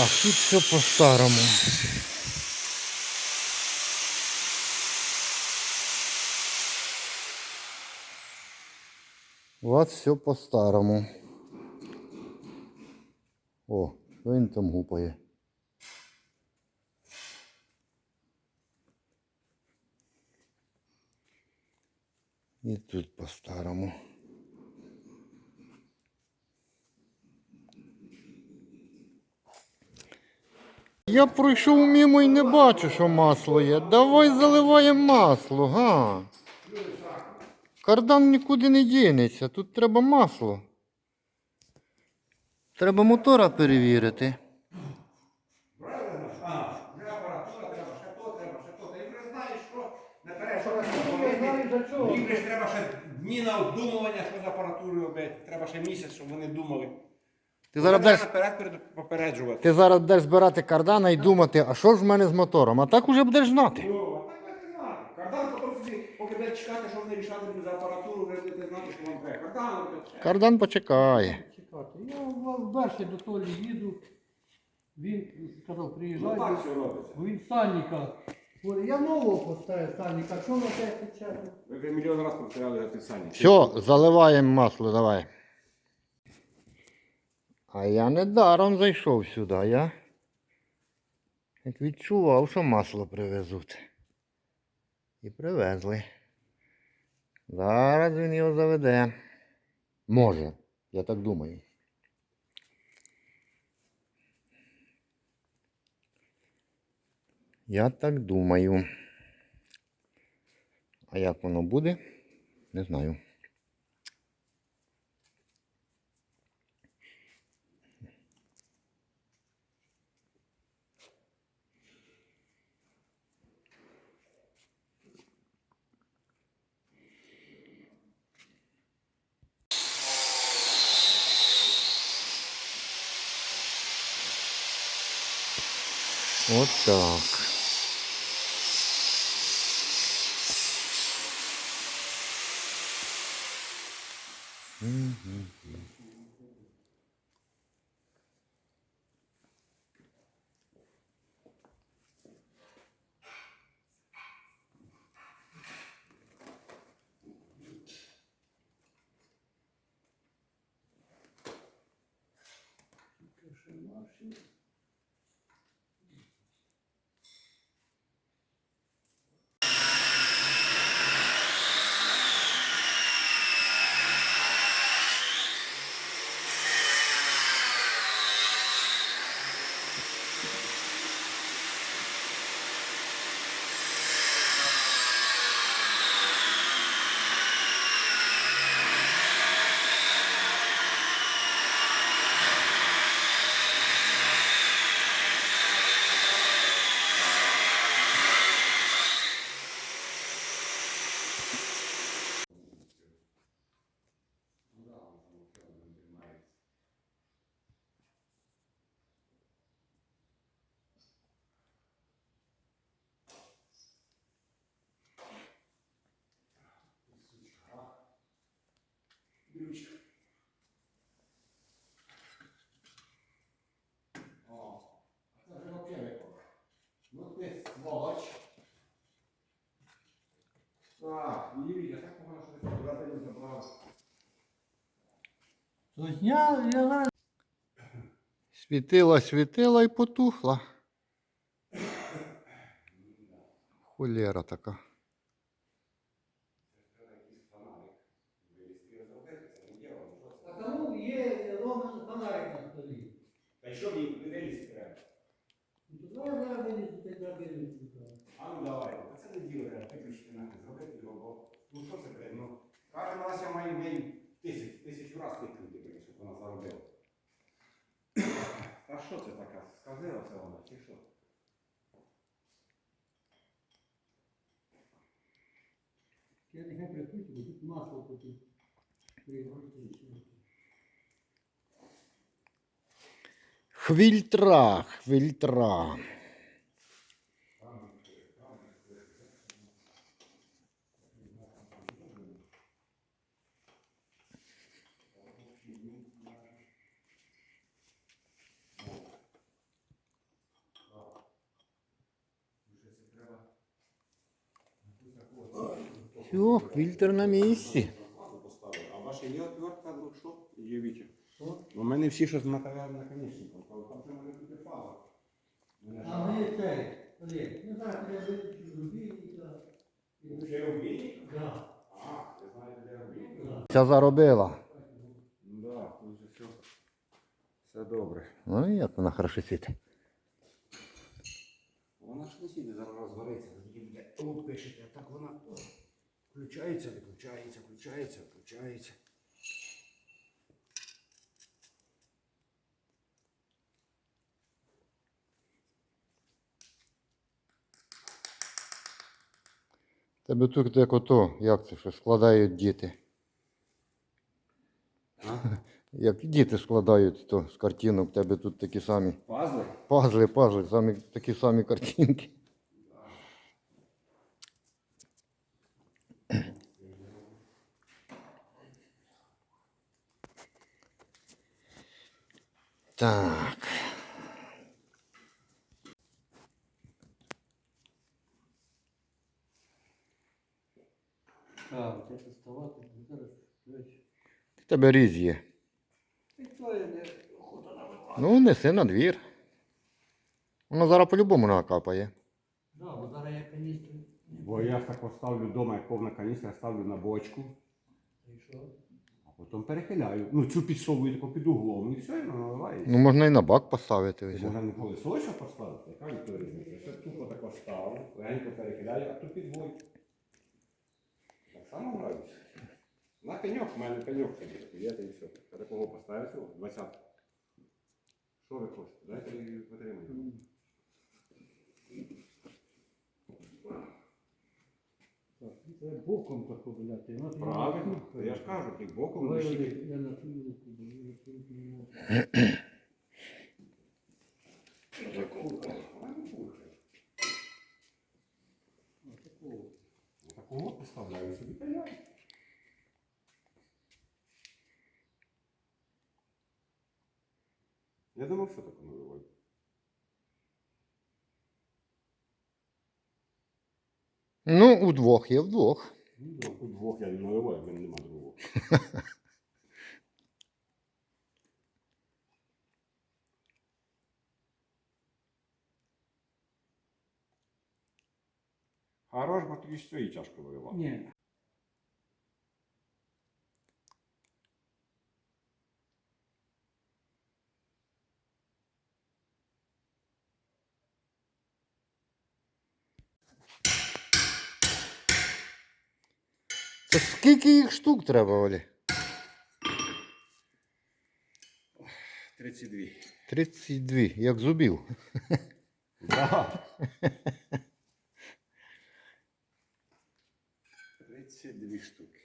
Так, тут все по-старому. У вас все по-старому. О, що він там гупає. І тут по-старому. Я пройшов мимо і не бачу, що масло є. Давай заливаємо масло, га. Кардан нікуди не дінеться, тут треба масло. Треба мотора перевірити. Їм треба ще дні на обдумування, що з апаратурою робити. Треба ще місяць, щоб вони думали. Ти зараз, будеш, наперед попереджувати. ти зараз будеш збирати кардана і думати, а що ж в мене з мотором? А так уже будеш знати. А так ви не знати. Кардан потім собі, поки буде чекати, що вони рішати будуть за апаратуру, ви будете знати, що вам треба. Кардан робить. Кардан почекає. чекати. Я в в Берші до Толі їду. Він сказав, Ну приїжджай. так все робиться. бо він сальника. говорить, Я нового поставив сальника, що на те тече? Ви мільйон разів повторяли за ті самі. Все, заливаємо масло, давай. А я не даром зайшов сюди, я як відчував, що масло привезуть. І привезли. Зараз він його заведе. Може, я так думаю. Я так думаю. А як воно буде, не знаю. От так. Ключ. О, а це вже взагалі виконано. Ну ти сволоч. Так, Юрій, я так погано, що ти куди не забрав. Тобто я, я Світила, світила і потухла. Холєра така. а тому є ровно фонарик на столі. Та що мені вилізти треба? Ну, Давай зараз вилізти драбину. А ну давай, та це не діло треба виключити нахер, зробити його, бо ну що це буде? Ну, кожен раз я маю в неї тисяч, тисячу раз тикнути, блін, щоб вона заробила. Та що це така? Сказилася вона, чи що? Я нехай прикручу, бо тут масло потім. Хвільтра, хвільтра. Все, фільтр на місці. А ваша є отвертка, що? Є. У мене всі, що з матеріалом наконечником, але там вже мене буде фаза. А ми Олег, ну зараз я виключу рубільника. Вже робіть? Да, А, ви знаєте, де да. Ця заробила. Ну так, тут же все. Все добре. Ну, як вона хорошо світить. Вона ж не сіде, зараз розгориться, тоді буде тут пишете, а так вона включається, виключається, включається, включається. Тебе тут як ото, як це що складають діти. А? Як діти складають то з картинок, в тебе тут такі самі Пазли? пазли, пазли, самі, такі самі картинки. Так. Так, це зараз, тебе різ є. Ну, неси на двір. Воно зараз по-любому накапає. Да, зараз я каністру. Бо я так поставлю вдома, як повна каністра, ставлю на бочку, І що? а потім перехиляю. Ну, цю підсовую тако під углом і все, і вона наливається. Ну, можна і на бак поставити. Ти ось. можна не колесо поставити, яка того різниця? Ще тупо тако ставлю, легенько перекидаю, а тут підводь. Так само граюся. На пеньок, в мене пеньок собі, є та і все. Я такого поставив, все, 20. Що ви хочете? Дайте її потримати. Так, це боком і вона Правильно, я ж кажу, ти боком Ой. Олег, я на твою руку, бо я на твою руку не можу. А, такого. Поставляю собі пеньок. Я думав, що таке наливаю. Ну, удвох є вдвох. Ну, У двох я не наливаю, в мене нема другого. Хорош, бо тобі ж свої чашки виливав. Ні. Це скільки їх штук треба, Олі? 32. 32, як зубів. Да. 32 штуки.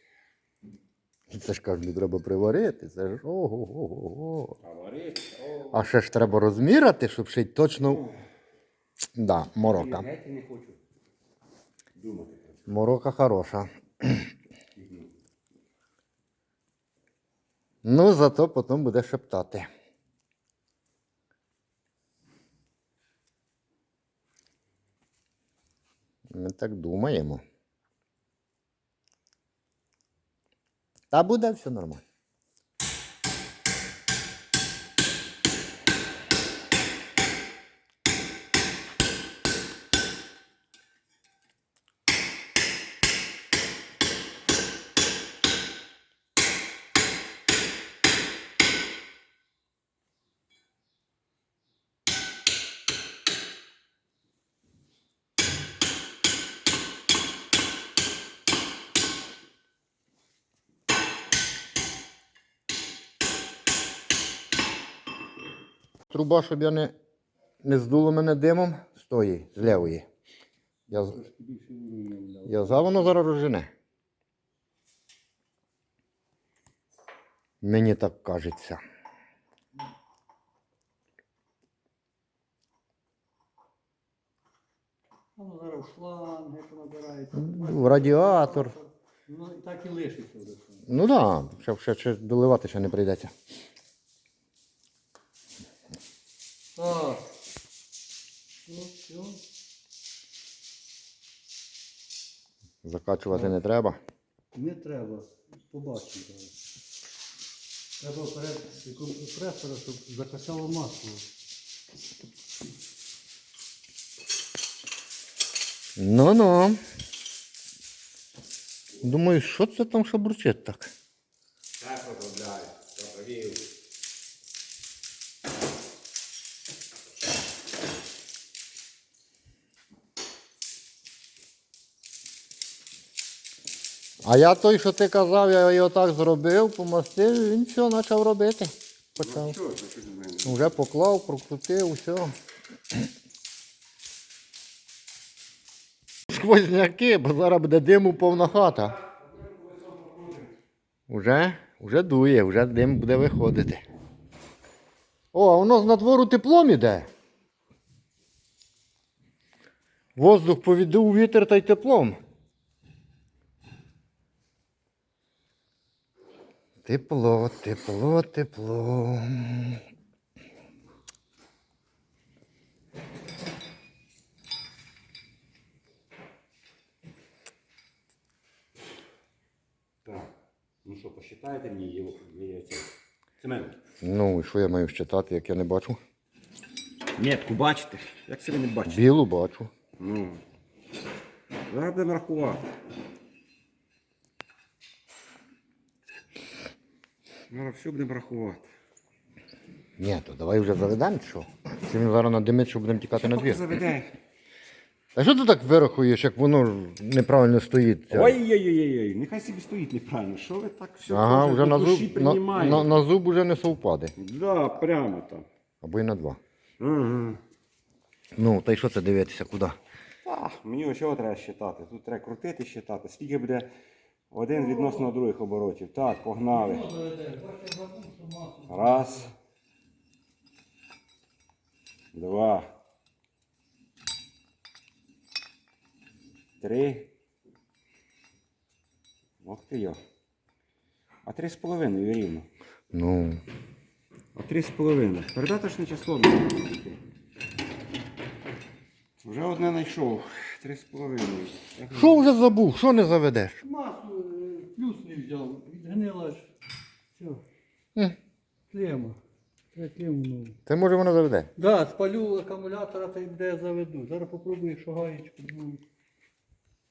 Це ж кажуть, треба приварити. Це ж ого-го-го. А варити? А ще ж треба розміряти, щоб ще й точно. Да, морока. Я не хочу думати. Морока хороша. Ну, зато потім буде шептати. Ми так думаємо. Та буде все нормально. Труба, щоб я не, не здуло мене димом, з лівої. Я, з- уровня дав. я за воно зараз розжене. Мені так кажеться. Ну зараз в шланг, як набирається. В радіатор. Ну, так і лишиться Ну так, да, ще, ще, ще доливати ще не прийдеться. Так. Все. Закачувати не треба. Не треба. Побачимо. Треба вперед компресора, щоб закачало масло. Ну-ну. Думаю, що це там шабурчить так? Так А я той, що ти казав, я його так зробив, помастив, він все почав робити. Почав. Що мене? Вже поклав, прокрутив, все. Сквозняки, бо зараз буде диму повна хата. Уже, уже дує, вже дим буде виходити. О, а воно з надвору теплом іде. Воздух повідув вітер та й теплом. Тепло, тепло, тепло. Так. Ну що, посчитайте мені його яйця. Семен. Ну, і що я маю щитати, як я не бачу? Метку бачите? Як це ви не бачите? Білу бачу. Ну. Зараз будемо рахувати. Зараз все будемо рахувати. Ні, то давай вже заведемо, чи що? Чи він зараз надимить, що будемо тікати на двір? заведе. А що ти так вирахуєш, як воно ж неправильно стоїть? ця? Ой-ой-ой, нехай собі стоїть неправильно. Що ви так все Ага, вже на душі зуб, на, приймаєте? на, на зуб уже не совпаде. Да, прямо там. Або й на два. Ага. Ну, та й що це дивитися, куди? А, мені ось чого треба считати. Тут треба крутити, считати. Скільки буде один відносно других оборотів. Так, погнали. Раз. Два. Три. Ох ти йо. А три з половиною рівно. Ну, А три з половиною. Передаточне число. Вже одне знайшов. Три з половиною. Що вже забув, що не заведеш? Масло е, плюс не взяв, відгнила ж. Все, Е, клема. Треба клему нову. Це може воно заведе. Да, спалю акумулятора та й де я заведу. Зараз попробую, якщо гаєчку ну,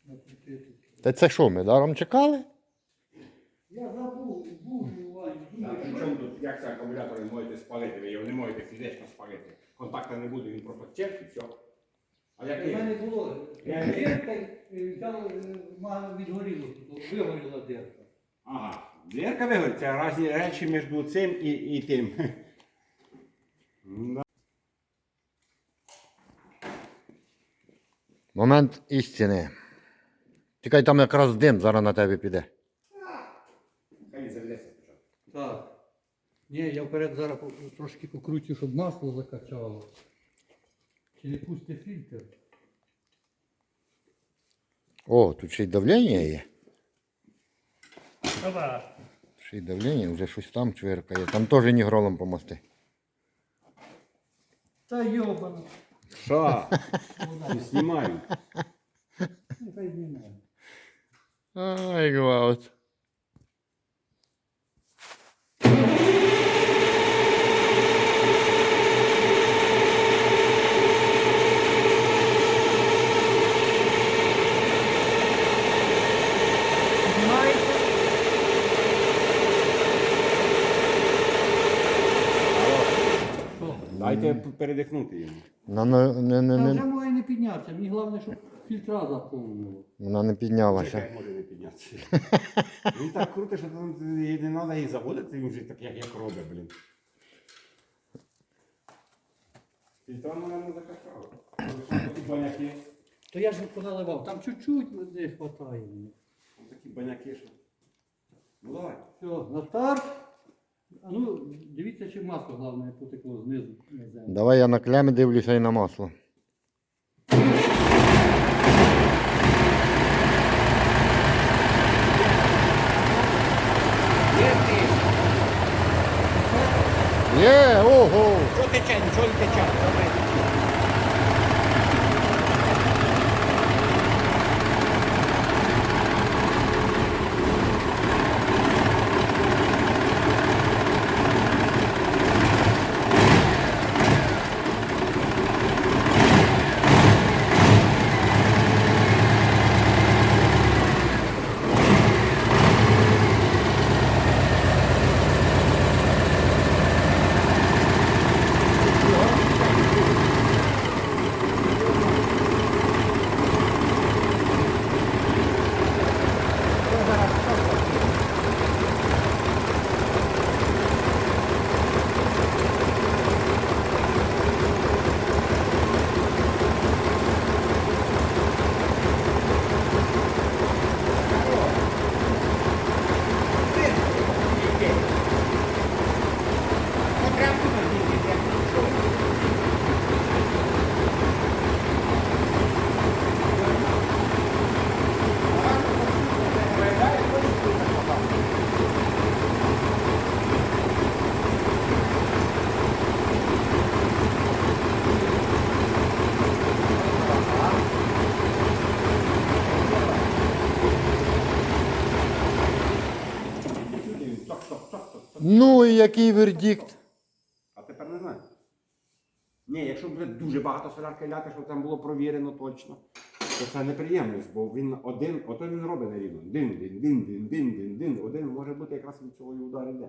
накрутити. Та це що, ми даром чекали? Я забув, був у. Так, при тут, як це акумулятор ви можете спалити, ви його не можете фізично спалити. Контакта не буде, він просто чек і все. А У як мене було. Я- Дирка е, взяв, мало відгоріло, вигоріла дирка. Ага, дверка вигорить, це різні речі між цим і, і тим. Момент істини. Тікай там якраз дим зараз на тебе піде. Хай заведеться спочатку. Так. Ні, я вперед зараз трошки покручу, щоб масло закачало. Чи не пусти фільтр? О, тут ще й давлення є. Давай. Ще й давлення, вже щось там чвиркає. Там теж нігролом помости. Та йобана. Що? Не знімаю. Нехай знімає. Ай, гвалт. Дайте передихнути йому. Вона не, не, не, Та не, вже має не піднятися. Мені головне, щоб фільтра заповнило. вона не піднялася. Як може не піднятися? Він так круто, що там не треба її заводити, він вже так як, як робить, блін. Фільтра мене не закачав. Такі баняки. То я ж не поналивав. Там чуть-чуть не вистачає. мені. Такі баняки, що. Ну давай. Все, на старт. А ну, дивіться, чи масло головне потекло знизу на землю. Давай я на клями дивлюся і на масло. Є, ого! Що тече, нічого не тече. Ну і який вердикт? А тепер не знаю. Ні, якщо буде дуже багато солярки ляти, щоб там було провірено точно, то це неприємність, бо він один, ото він робить нерівно. Дин, дин, дин, дин, дин, дин, дин. Один може бути якраз від цього і удар іде.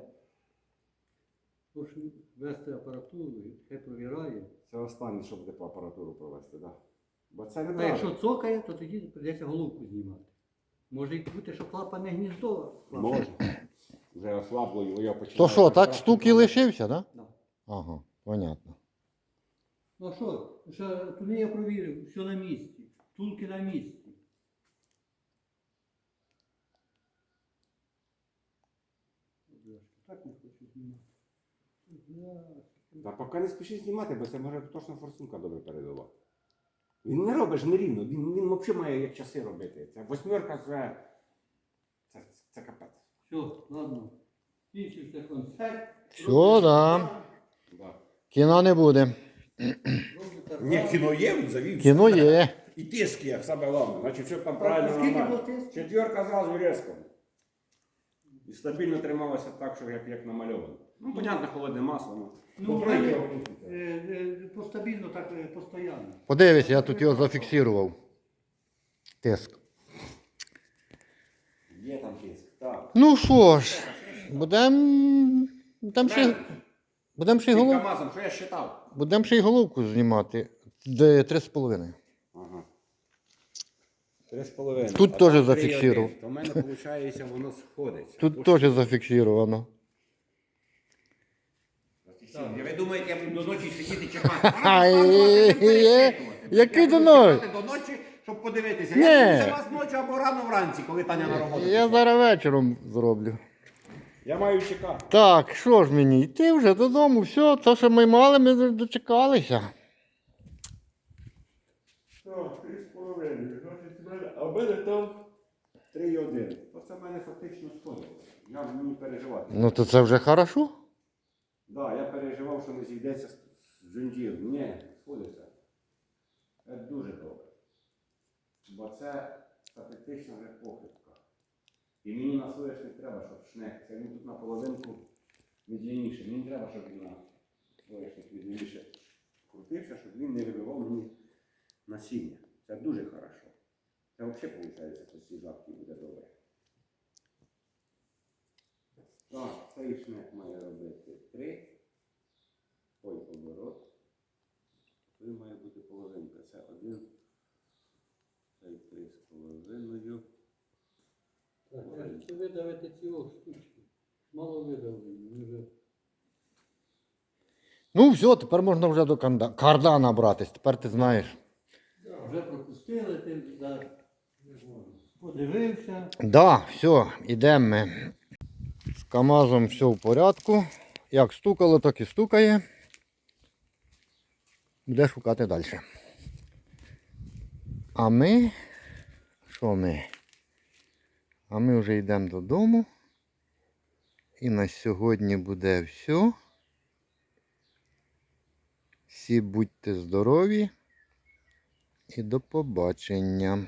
Тож вести апаратуру, хай провірає. Це останнє, що буде по апаратуру провести, так. Да. Бо це А неправильно. якщо цокає, то тоді прийдеться головку знімати. Може і бути, що клапане гніздо. Може. Вже ослабло його, я починаю. То що, так стук і лишився, так? Да. Ага, понятно. Ну а що, що туди я провірив, все на місці, втулки на місці. Так не хочу знімати. Та поки не спіши знімати, бо це може точно форсунка добре передала. Він не робить нерівно, він, він взагалі має як часи робити. Це восьмерка це, це, це капець. Все, ладно. Кінчився концерт. Все, да. Да. Кіно не буде. Ні, кіно є, він завів. Кіно є. І тиск є, саме головне. Значить, все там А правильно скільки нормально. було тиску? Четверка зразу різко. І стабільно трималася так, що як, як намальовано. Ну, понятно, холодне масло. Ну, Ну, Попробуй його е, е, постабільно, так е, постійно. Подивись, я тут його зафіксував. Тиск. Є там тиск, так. Ну що ж, будемо. Будемо ще, будем ще, й Під голов... КАМАЗом, що я считав? будем ще й головку знімати. Де три з половиною. Ага. Три з половиною. Тут А теж там три зафіксував. один. То в мене, виходить, воно сходиться. Тут теж зафіксовано. Зафіксовано. Ви думаєте, я буду до ночі сидіти чекати? Ай, є. Який до ночі? чекати До ночі, щоб подивитися. Ні. Я буду вас ночі або рано вранці, коли Таня на роботу. Я пішла. зараз вечором зроблю. Я маю чекати. Так, що ж мені, йти вже додому, все, то, що ми мали, ми дочекалися. Так, три з половиною. Значить, в мене- А в мене там 3,1. Оце в мене фактично сходило. Я мені переживати. Ну то це вже хорошо. Так, я переживав, що не зійдеться з з. Ні, сходиться. Це дуже добре. Бо це фактично вже похибка. І мені на соняшник треба, щоб шнек. Це він тут на половинку відлінніше. Мені треба, щоб він на соняшник відлінніше крутився, щоб він не вибивав мені насіння. Це дуже хорошо. Це взагалі виходить, що ці жабки буде добре. Так, цей шнек має робити 3. Ой, оборот. Тут має бути половинка. Це один. Цей три з половиною. Так, видавити ці о штучки. Мало видавлені. Ми вже Ну все, тепер можна вже до канда... кардана братись, тепер ти знаєш. вже пропустили, ти да, подивився. Да, все, йдемо ми. З КАМАЗом все в порядку. Як стукало, так і стукає. Буде шукати далі. А ми. Що ми? А ми вже йдемо додому. І на сьогодні буде все. Всі будьте здорові і до побачення.